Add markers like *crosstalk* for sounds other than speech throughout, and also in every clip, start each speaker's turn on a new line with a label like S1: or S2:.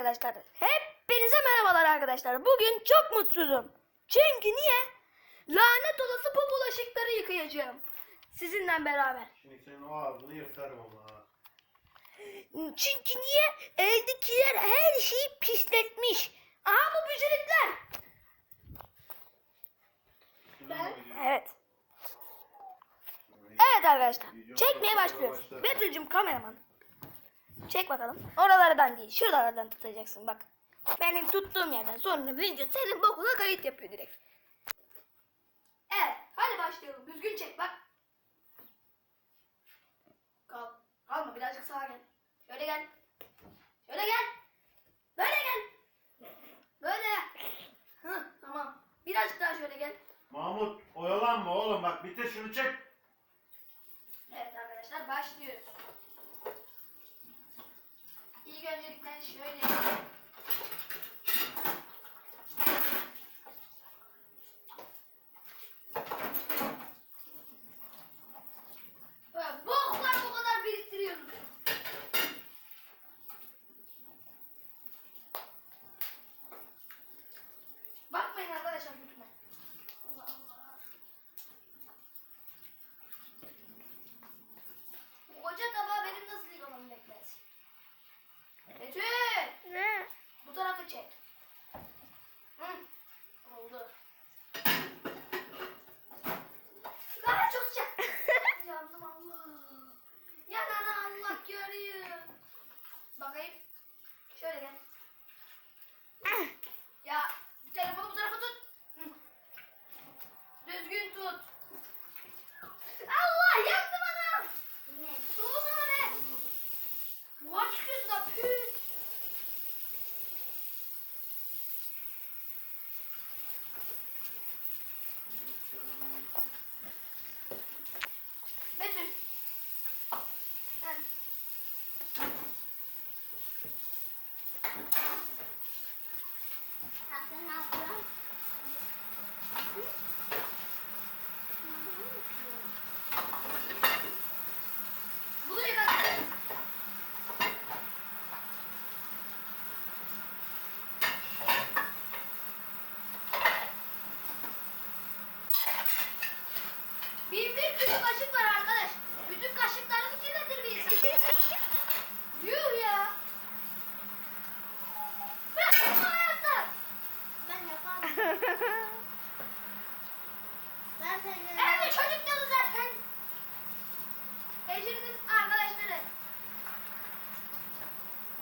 S1: arkadaşlar. Hepinize merhabalar arkadaşlar. Bugün çok mutsuzum. Çünkü niye? Lanet olası bu bulaşıkları yıkayacağım. Sizinle beraber.
S2: Şimdi senin o ağzını yırtarım ama.
S1: Çünkü niye? Evdekiler her şeyi pisletmiş. Aha bu bücürükler.
S2: Gidiyor?
S1: Evet. Evet arkadaşlar. Çekmeye başlıyoruz. Betül'cüm kameraman. Çek bakalım. Oralardan değil. Şuralardan tutacaksın bak. Benim tuttuğum yerden sonra video senin bokuna kayıt yapıyor direkt. Evet. Hadi başlayalım. Düzgün çek bak. Kal. Kalma birazcık sağa gel. Şöyle gel. Şöyle gel. Böyle gel. Böyle. Hı, tamam. Birazcık daha şöyle gel.
S2: Mahmut oyalanma oğlum bak bitir şunu çek.
S1: Evet arkadaşlar başlıyoruz. İlk öncelikle şöyle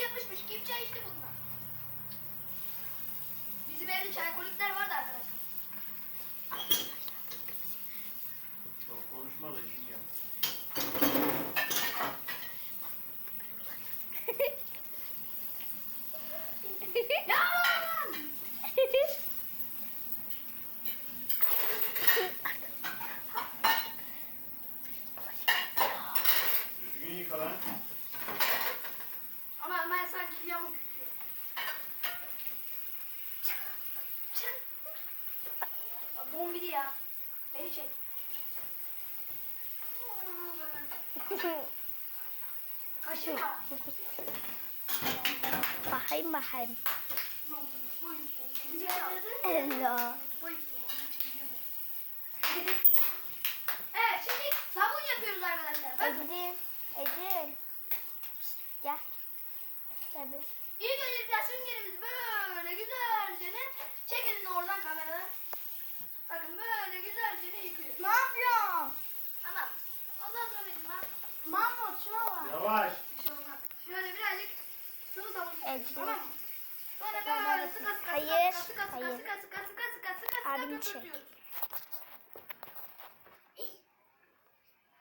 S1: yapışmış. Kim çay içti bunlar? Bizim evde çaykolikler vardı arkadaşlar.
S2: Çok konuşma da işini yap.
S1: Ya oğlum!
S2: Düzgün yıka lan.
S1: Ama ben sanki yamuk tutuyorum. Bombili ya. Beni çek. Kaşıma.
S3: Bakayım bakayım.
S1: Hello.
S3: Hello.
S1: Evet şimdi sabun yapıyoruz arkadaşlar. Bakın.
S3: Ecrin. Ecrin. Gel. Gel bir.
S1: İlk öncelikle süngerimizi böyle güzelce ne? Çek elini oradan kameradan. Bakın böyle güzelce ne yıkıyoruz.
S3: Ne yapıyorsun?
S1: Tamam. Ondan sonra dedim ben
S3: Mahmut şuna bak.
S2: Yavaş.
S1: bir şey olmaz. Şöyle birazcık sıvı sabun.
S3: Evet.
S1: Tamam mı? Böyle
S3: Tamam.
S1: böyle sıka sıka
S3: Hayır,
S1: sıka sıka sıka
S3: hayır.
S1: sıka sıka sıka sıka sıka sıka
S3: Abim çek.
S1: köpürtüyoruz.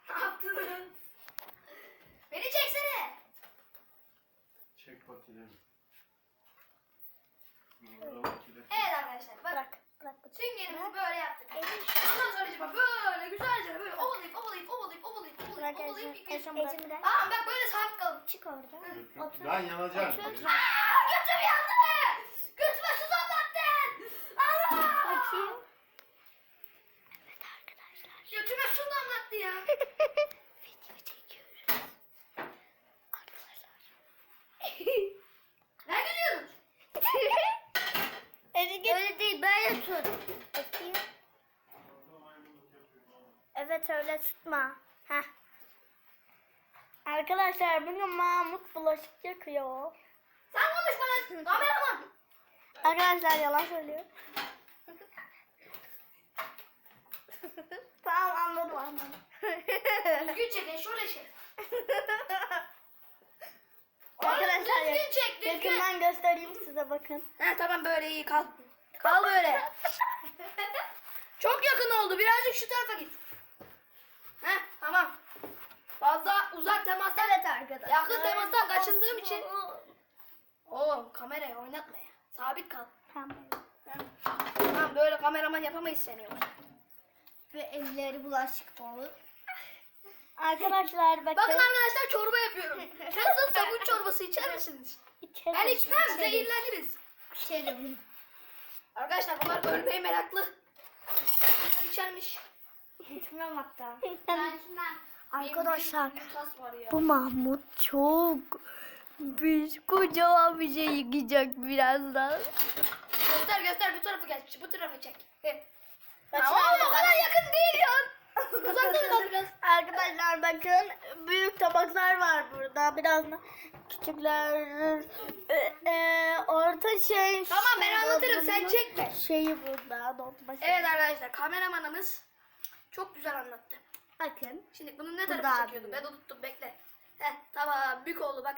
S1: Ne yaptınız?
S2: Patileri.
S1: Evet arkadaşlar bak.
S3: Bırak. Bırak.
S1: Süngerimizi böyle yaptık. Ondan sonra bak böyle güzelce böyle ovalayıp ovalayıp ovalayıp ovalayıp ovalayıp ovalayıp
S3: bırak.
S1: Tamam bak böyle sabit kalın.
S3: Çık oradan. Otur.
S2: Ben yanacağım.
S3: Otur.
S1: Aa, götüm yandı. Götüme su damlattın. Ana.
S3: Bakayım. Evet arkadaşlar.
S1: Götüme su damlattı ya.
S3: Video çekiyoruz. Arkadaşlar.
S1: Ne gülüyorsun?
S3: Öyle değil böyle tut. Bakayım. Evet öyle tutma. Heh. Arkadaşlar bugün Mahmut bulaşık yakıyor.
S1: Sen konuşma lan. Kameraman.
S3: Arkadaşlar yalan söylüyor. tamam anladım anladım.
S1: Düzgün çek. Şöyle şey.
S3: Arkadaşlar
S1: düzgün çek. Düzgün.
S3: yakından göstereyim size bakın.
S1: He tamam böyle iyi kal. Kal böyle. Çok yakın oldu. Birazcık şu tarafa git. He tamam. Fazla uzak temastan
S3: Evet arkadaşlar.
S1: yakın temastan kaçındığım için. Oğlum kamerayı oynatma ya. Sabit kal.
S3: Tamam.
S1: Tamam böyle kameraman yapamayız seni yoksa.
S3: Ve elleri bulaşık dolu. Arkadaşlar bakın.
S1: Bakın arkadaşlar çorba yapıyorum. *laughs* Nasıl sabun çorbası içer misiniz?
S3: İçerim,
S1: Ben içmem zehirleniriz.
S3: İçerim.
S1: Arkadaşlar bunlar ölmeye meraklı. Bunlar içermiş.
S3: İçmem hatta. *laughs*
S1: Ben.
S3: Arkadaşlar bu Mahmut çok büyük kocaman bir şey yıkayacak birazdan.
S1: Göster göster bu tarafa gel. Bu tarafa çek.
S3: Bakın
S1: Ama o
S3: arkadaşlar.
S1: kadar yakın değil ya. Uzakta *laughs* kal biraz.
S3: Arkadaşlar bakın büyük tabaklar var burada. Biraz da küçükler. Ee, e, orta şey.
S1: Tamam ben anlatırım sen çekme.
S3: Şeyi burada. Şeyi.
S1: Evet arkadaşlar kameramanımız çok güzel anlattı.
S3: Bakın.
S1: Şimdi bunun ne tarafı
S3: daha
S1: çekiyordu?
S3: büyük.
S1: Ben unuttum bekle. Heh tamam büyük oldu bak.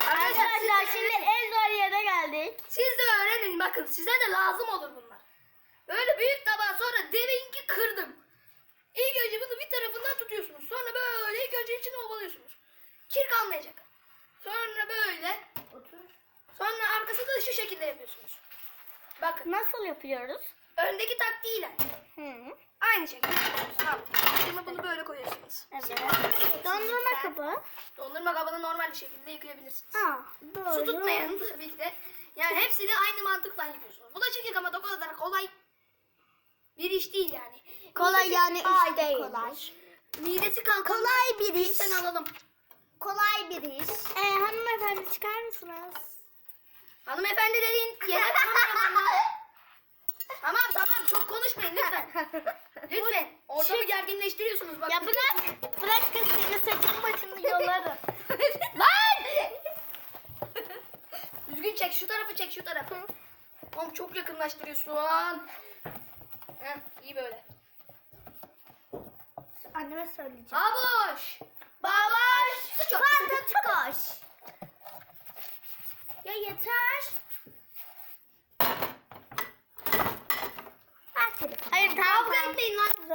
S3: Arkadaşlar
S1: de
S3: şimdi en zor yere geldik.
S1: Siz de öğrenin bakın size de lazım olur bunlar. Böyle büyük tabağı sonra deminki kırdım. İlk önce bunu bir tarafından tutuyorsunuz. Sonra böyle ilk önce içine ovalıyorsunuz. Kir kalmayacak. Sonra böyle. Sonra arkası da şu şekilde yapıyorsunuz. Bakın
S3: Nasıl yapıyoruz?
S1: öndeki taktiğiyle.
S3: Hı.
S1: Aynı şekilde yapıyorsunuz. Tamam. Şimdi bunu böyle koyuyorsunuz.
S3: Evet. Dondurma kabı.
S1: Dondurma kabını normal bir şekilde yıkayabilirsiniz.
S3: Aa, doğru.
S1: Su tutmayan *laughs* tabii ki de. Yani hepsini aynı mantıkla yıkıyorsunuz. Bulaşık yıkamak o kadar kolay bir iş değil yani.
S3: Kolay
S1: Midesi-
S3: yani
S1: Ay,
S3: iş değil.
S1: Kolay. Midesi kalkan.
S3: Kolay bir iş.
S1: Bizden alalım.
S3: Kolay bir iş. Ee, hanımefendi çıkar mısınız?
S1: Hanımefendi dediğin *laughs* yedek kameramanı. tamam tamam çok konuşmayın lütfen. *laughs* Lütfen. Ortamı gerginleştiriyorsunuz bak.
S3: Ya bırak. Bırak kız seni saçın başını yolarım. *laughs*
S1: Lan! Düzgün çek şu tarafı çek şu tarafı. Oğlum çok yakınlaştırıyorsun. Heh, iyi böyle.
S3: Anneme söyleyeceğim.
S1: Baboş! Baboş! Su çok.
S3: Fanta koş. Ya yeter. Hayır tamam.
S1: Kavga etmeyin lan.